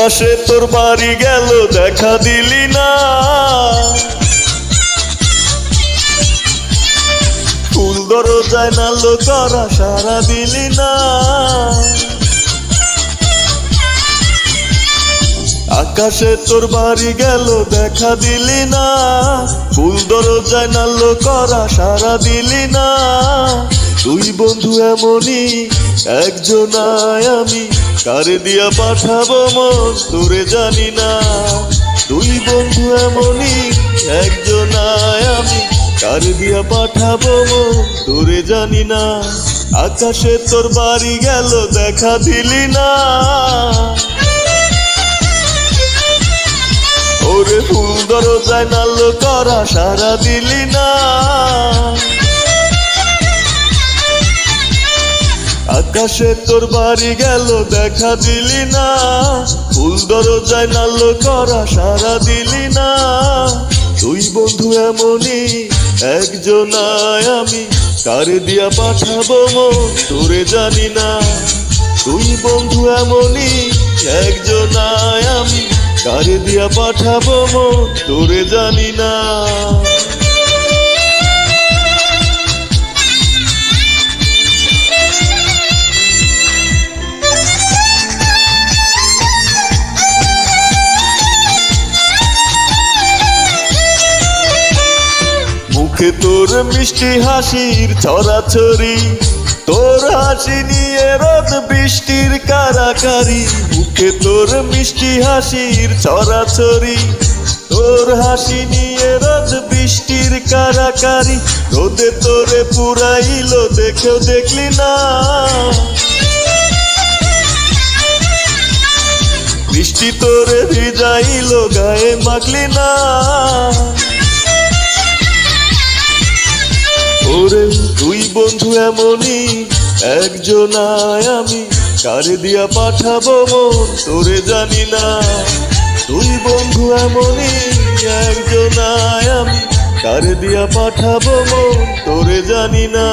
আকাশে তোর বাড়ি গেল, দেখা দিলি না। ফুল দরজায় নালো করা সারা দিলি না। আকাশে তোর বাড়ি গেল, দেখা দিলি না। ফুল দরজায় নালো করা সারা দিলি না। দুই বন্ধু এমনই একজনায় আমি। কারে দিয়া পাঠাবো মন, তোরে জানি না। দুই বন্ধু এমনই একজনায় আমি। কারে দিয়া পাঠাবো মন, তোরে জানি না। আকাশে তোর বাড়ি গেল, দেখা দিলি না। ওরে ফুল দরজায় নালো করা সারা দিলি না। আকাশে তোর বাড়ি গেল, দেখা দিলি না। ফুল দরজায় নালো করা সারা দিলি না। তুই বন্ধু এমনই একজনায় আমি। কারে দিয়া পাঠাবো মন, তোরে জানি না। তুই বন্ধু এমনই একজনায় আমি। কারে দিয়া পাঠাবো মন, তোরে জানি না। মুখে তোর মিষ্টি হাসির ছড়াছড়ি, তোর হাসি নিয়ে রোদ বৃষ্টির কারাকারি, মুখে তোর মিষ্টি হাসির ছড়াছড়ি, তোর হাসি নিয়ে রোদ বৃষ্টির কারাকারি, রোদে তোরে পুরাইলো দেখেও দেখলি না। বৃষ্টি তোরে ভিজাইলো গায়ে মাখলি না। বন্ধু এমনই একজনায় আমি। কারে দিয়া পাঠাবো মন, তোরে জানি না। তুই বন্ধু এমনই একজনায় আমি। কারে দিয়া পাঠাবো মন, তোরে জানি না।